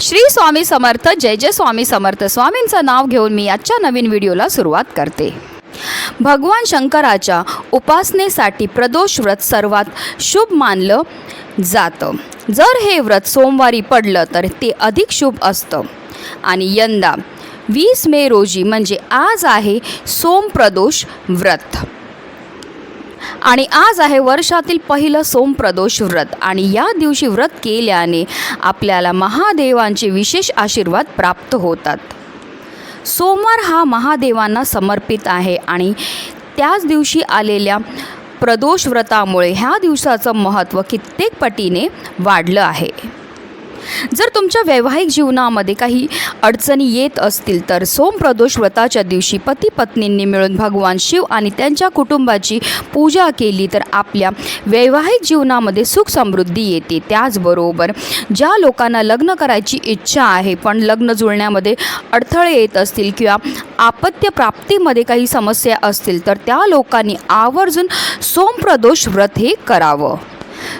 श्री स्वामी समर्थ जय जय स्वामी समर्थ. स्वामींचं नाव घेऊन मी आजच्या नवीन व्हिडिओला सुरुवात करते. भगवान शंकराच्या उपासनेसाठी प्रदोष व्रत सर्वात शुभ मानलं जातं. जर हे व्रत सोमवारी पडलं तर ते अधिक शुभ असतं. आणि यंदा वीस मे रोजी म्हणजे आज आहे सोमप्रदोष व्रत. आणि आज आहे वर्षातील पहिलं सोमप्रदोष व्रत. आणि या दिवशी व्रत केल्याने आपल्याला महादेवांचे विशेष आशीर्वाद प्राप्त होतात. सोमवार हा महादेवांना समर्पित आहे आणि त्याच दिवशी आलेल्या प्रदोष व्रतामुळे ह्या दिवसाचं महत्त्व कित्येक पटीने वाढलं आहे. जर तुमच्या वैवाहिक जीवनामध्ये काही अडचणी येत असतील तर सोमप्रदोष व्रताच्या दिवशी पती पत्नींनी मिळून भगवान शिव आणि त्यांच्या कुटुंबाची पूजा केली तर आपल्या वैवाहिक जीवनामध्ये सुख समृद्धी येते. त्याचबरोबर ज्या लोकांना लग्न करायची इच्छा आहे पण लग्न जुळण्यामध्ये अडथळे येत असतील किंवा आपत्य प्राप्तीमध्ये काही समस्या असतील तर त्या लोकांनी आवर्जून सोमप्रदोष व्रत हे करावं.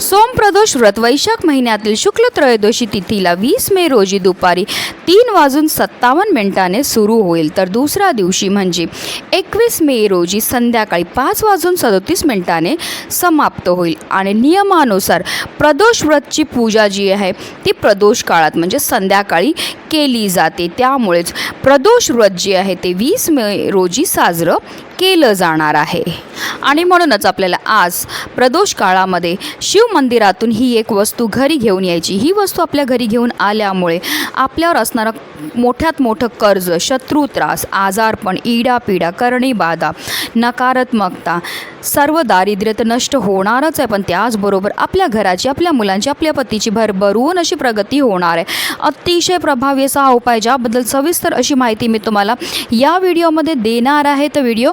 सोमप्रदोष व्रत वैशाख महिन्यातील शुक्ल त्रयोदशी तिथीला वीस मे रोजी दुपारी तीन वाजून सत्तावन्न मिनिटाने सुरू होईल. तर दुसऱ्या दिवशी म्हणजे एकवीस मे रोजी संध्याकाळी पाच वाजून सदोतीस मिनिटाने समाप्त होईल. आणि नियमानुसार प्रदोष व्रतची पूजा जी आहे ती प्रदोष काळात म्हणजे संध्याकाळी केली जाते. त्यामुळेच प्रदोष व्रत जे आहे ते वीस मे रोजी साजरं केलं जाणार आहे. आणि म्हणूनच आपल्याला आज प्रदोष काळामध्ये शिव मंदिरातून ही एक वस्तू घरी घेऊन यायची. ही वस्तू आपल्या घरी घेऊन आल्यामुळे आपल्यावर असणारं मोठ्यात मोठं कर्ज शत्रू त्रास आजारपण इडापिडा करणी बाधा नकारात्मकता सर्व दारिद्र्य तर नष्ट होणारच आहे. पण त्याचबरोबर आपल्या घराची आपल्या मुलांची आपल्या पतीची भरभरून अशी प्रगती होणार आहे. अतिशय प्रभावी असा उपाय ज्याबद्दल सविस्तर अशी माहिती मी तुम्हाला या व्हिडिओमध्ये देणार आहे. तर व्हिडिओ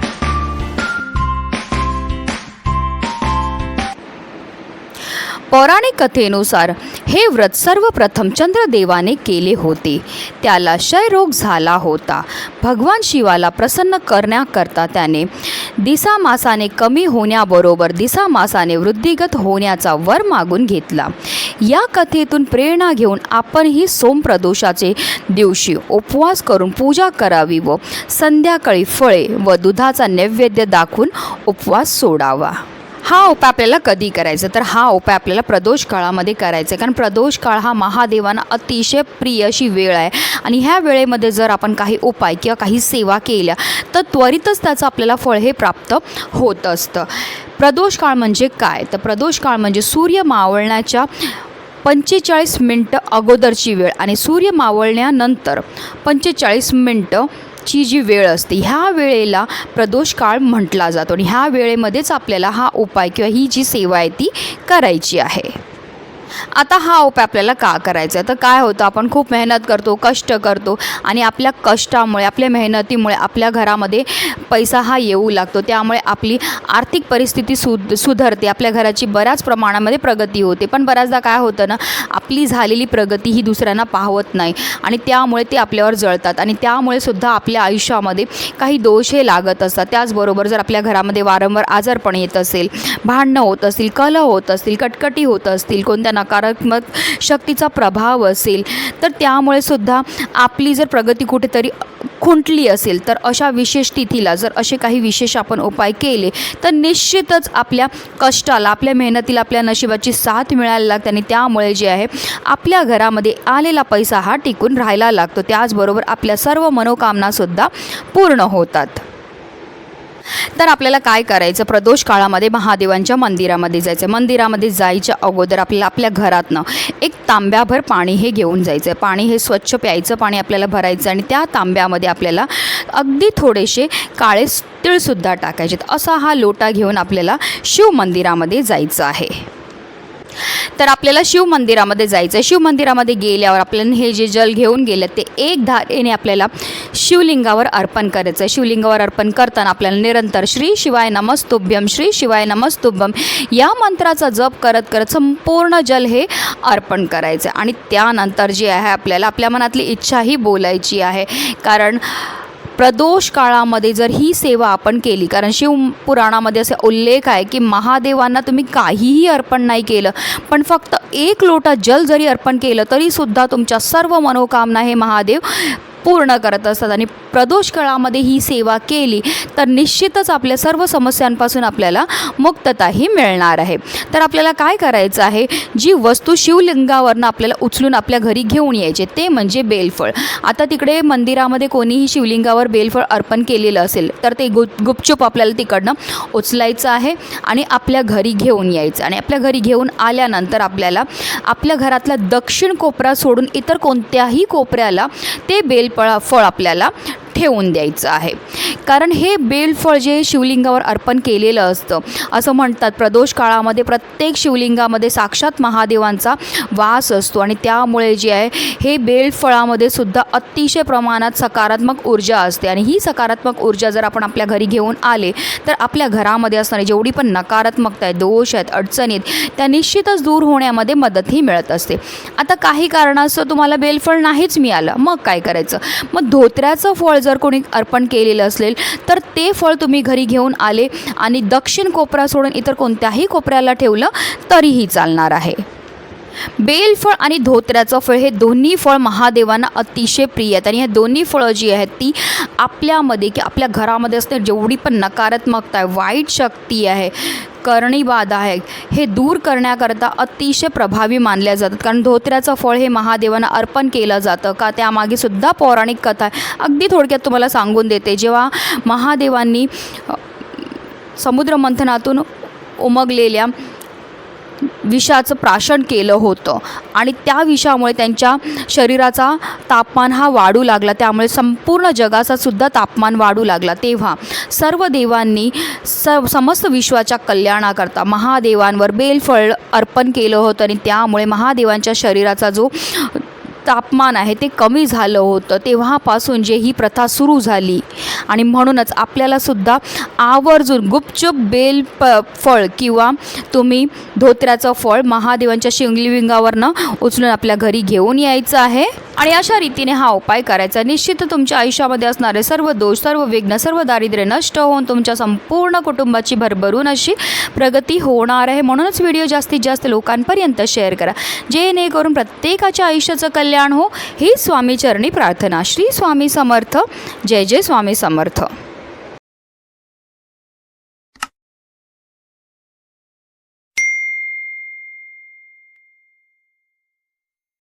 पौराणिक कथेनुसार हे व्रत सर्वप्रथम चंद्रदेवाने केले होते. त्याला क्षयरोग झाला होता. भगवान शिवाला प्रसन्न करण्याकरता त्याने दिसामासाने कमी होण्याबरोबर दिसामासाने वृद्धिगत होण्याचा वर मागून घेतला. या कथेतून प्रेरणा घेऊन आपणही सोमप्रदोषाचे दिवशी उपवास करून पूजा करावी व संध्याकाळी फळे व दुधाचा नैवेद्य दाखवून उपवास सोडावा. हा उपाय आपल्याला कधी करायचा? तर हा उपाय आपल्याला प्रदोष काळामध्ये करायचा आहे. कारण प्रदोष काळ हा महादेवांना अतिशय प्रिय अशी वेळ आहे. आणि ह्या वेळेमध्ये जर आपण काही उपाय किंवा काही सेवा केल्या तर त्वरितच त्याचं आपल्याला फळ हे प्राप्त होत असतं. प्रदोष काळ म्हणजे काय? तर प्रदोष काळ म्हणजे सूर्य मावळण्याच्या पंचेचाळीस मिनटं अगोदरची वेळ. आणि सूर्य मावळण्यानंतर पंचेचाळीस मिनटं ची जी वेळ असते ह्या वेळेला प्रदोष काळ म्हटला जातो आणि ह्या वेळेमध्येच आपल्याला हा उपाय किंवा ही जी सेवा आहे ती करायची आहे. आता हा उपाय आपल्याला का करायचा आहे? तर काय होतं आपण खूप मेहनत करतो कष्ट करतो आणि आपल्या कष्टामुळे आपल्या मेहनतीमुळे आपल्या घरामध्ये पैसा हा येऊ लागतो. त्यामुळे आपली आर्थिक परिस्थिती सुध सुधारते. आपल्या घराची बऱ्याच प्रमाणामध्ये प्रगती होते. पण बऱ्याचदा काय होतं ना आपली झालेली प्रगती ही दुसऱ्यांना पाहवत नाही आणि त्यामुळे ते आपल्यावर जळतात आणि त्यामुळे सुद्धा आपल्या आयुष्यामध्ये काही दोष हे लागत असतात. त्याचबरोबर जर आपल्या घरामध्ये वारंवार आजारपण येत असेल भांडणं होत असतील कलह होत असतील कटकटी होत असतील कोणत्या नकारात्मक शक्तीचा प्रभाव असेल तर त्यामुळे सुद्धा आपली जर प्रगती कुठेतरी खुंटली असेल तर अशा विशेष तिथीला जर असे काही विशेष आपण उपाय केले तर निश्चितच आपल्या कष्टाला आपल्या मेहनतीला आपल्या नशिबाची साथ मिळायला लागते आणि त्यामुळे जे आहे आपल्या घरामध्ये आलेला पैसा हा टिकून राहायला लागतो. त्याचबरोबर आपल्या सर्व मनोकामनासुद्धा पूर्ण होतात. तर आपल्याला काय करायचं? प्रदोष काळामध्ये महादेवांच्या मंदिरामध्ये जायचं. मंदिरामध्ये जायच्या अगोदर आपल्याला आपल्या घरातनं एक तांब्याभर पाणी हे घेऊन जायचं. आहे पाणी हे स्वच्छ प्यायचं पाणी आपल्याला भरायचं आणि त्या तांब्यामध्ये आपल्याला अगदी थोडेसे काळे तिळसुद्धा टाकायचे असा हा लोटा घेऊन आपल्याला शिव मंदिरामध्ये जायचं आहे. तर आपल्याला शिव मंदिरामध्ये जायचं आहे शिव मंदिरामध्ये गेल्यावर आपल्याला हे जे जल घेऊन गेलं ते एक धारेने आपल्याला शिवलिंगावर अर्पण करायचं आहे शिवलिंगावर अर्पण करताना आपल्याला निरंतर श्री शिवाय नमस्तुभ्यम श्री शिवाय नमस्तुभ्यम या मंत्राचा जप करत करत संपूर्ण जल हे अर्पण करायचं आहे आणि त्यानंतर जे आहे आपल्याला आपल्या मनातली इच्छाही बोलायची आहे. कारण प्रदोष काळामध्ये जर ही सेवा आपण केली कारण शिवपुराणामध्ये असे उल्लेख आहे की महादेवांना तुम्ही काहीही अर्पण नाही केलं पण फक्त एक लोटा जल जरी अर्पण केलं तरीसुद्धा तुमच्या सर्व मनोकामना हे महादेव पूर्ण करत असतात आणि प्रदोष काळामध्ये ही सेवा केली तर निश्चितच आपल्या सर्व समस्यांपासून आपल्याला मुक्तताही मिळणार आहे. तर आपल्याला काय करायचं आहे? जी वस्तू शिवलिंगावरनं आपल्याला उचलून आपल्या घरी घेऊन यायचे ते म्हणजे बेलफळ. आता तिकडे मंदिरामध्ये कोणीही शिवलिंगावर बेलफळ अर्पण केलेलं असेल तर ते गुप गुपचूप आपल्याला तिकडनं उचलायचं आहे आणि आपल्या घरी घेऊन यायचं. आणि आपल्या घरी घेऊन आल्यानंतर आपल्याला आपल्या घरातला दक्षिण कोपरा सोडून इतर कोणत्याही कोपऱ्याला ते बेल फळ फळ आपल्याला ठेवून द्यायचं आहे. कारण हे बेलफळ जे शिवलिंगावर अर्पण केलेलं असतं असं म्हणतात. प्रदोष काळामध्ये प्रत्येक शिवलिंगामध्ये साक्षात महादेवांचा वास असतो आणि त्यामुळे जे आहे हे बेलफळामध्ये सुद्धा अतिशय प्रमाणात सकारात्मक ऊर्जा असते. आणि ही सकारात्मक ऊर्जा जर आपण आपल्या घरी घेऊन आले तर आपल्या घरामध्ये असणारी जेवढी पण नकारात्मकता आहे दोष आहेत अडचणी आहेत त्या निश्चितच दूर होण्यामध्ये मदतही मिळत असते. आता काही कारणास्तव तुम्हाला बेलफळ नाहीच मिळालं. मग काय करायचं? मग धोत्र्याचं फळ जर जर कोणी अर्पण केलेलं असेल तर ते फळ तुम्ही घरी घेऊन आले आणि दक्षिण कोपरा सोडून इतर कोणत्याही कोपऱ्याला ठेवलं तरीही चालणार आहे. बेलफळ आणि धोत्र्याचं फळ हे दोन्ही फळ महादेवांना अतिशय प्रिय आहेत. आणि ह्या दोन्ही फळं जी आहेत ती आपल्यामध्ये की आपल्या घरामध्ये असते जेवढी पण नकारात्मकता आहे वाईट शक्ती आहे करणीबाधा आहे हे दूर करण्याकरता अतिशय प्रभावी मानल्या जातात. कारण धोत्र्याचं फळ हे महादेवांना अर्पण केलं जातं का त्यामागे सुद्धा पौराणिक कथा आहे. अगदी थोडक्यात तुम्हाला सांगून देते जेव्हा महादेवांनी समुद्रमंथनातून उमगलेल्या विषाचं प्राशन केलं होतं. आणि त्या विषामुळे त्यांच्या शरीराचा तापमान हा वाढू लागला. त्यामुळे संपूर्ण जगाचा सुद्धा तापमान वाढू लागला. तेव्हा सर्व देवांनी स समस्त विश्वाच्या कल्याणाकरता महादेवांवर बेलफळ अर्पण केलं होतं. आणि त्यामुळे महादेवांच्या शरीराचा जो तापमान आहे ते कमी झालं होतं. तेव्हापासून जे ही प्रथा सुरू झाली. आणि म्हणूनच आपल्यालासुद्धा आवर्जून गुपचूप बेल प फळ किंवा तुम्ही धोत्र्याचं फळ महादेवांच्या शिंगलिविंगावरनं उचलून आपल्या घरी घेऊन यायचं आहे. आणि अशा रीतीने हा उपाय करायचा. निश्चित तुमच्या आयुष्यामध्ये असणारे सर्व दोष सर्व विघ्न सर्व दारिद्र्य नष्ट होऊन तुमच्या संपूर्ण कुटुंबाची भरभरून अशी प्रगती होणार आहे. म्हणूनच व्हिडिओ जास्तीत जास्त लोकांपर्यंत शेअर करा. जेणेकरून प्रत्येकाच्या आयुष्याचं कल्याण हो. ही स्वामी चरणी प्रार्थना. श्री स्वामी समर्थ. जय जय स्वामी समर्थ.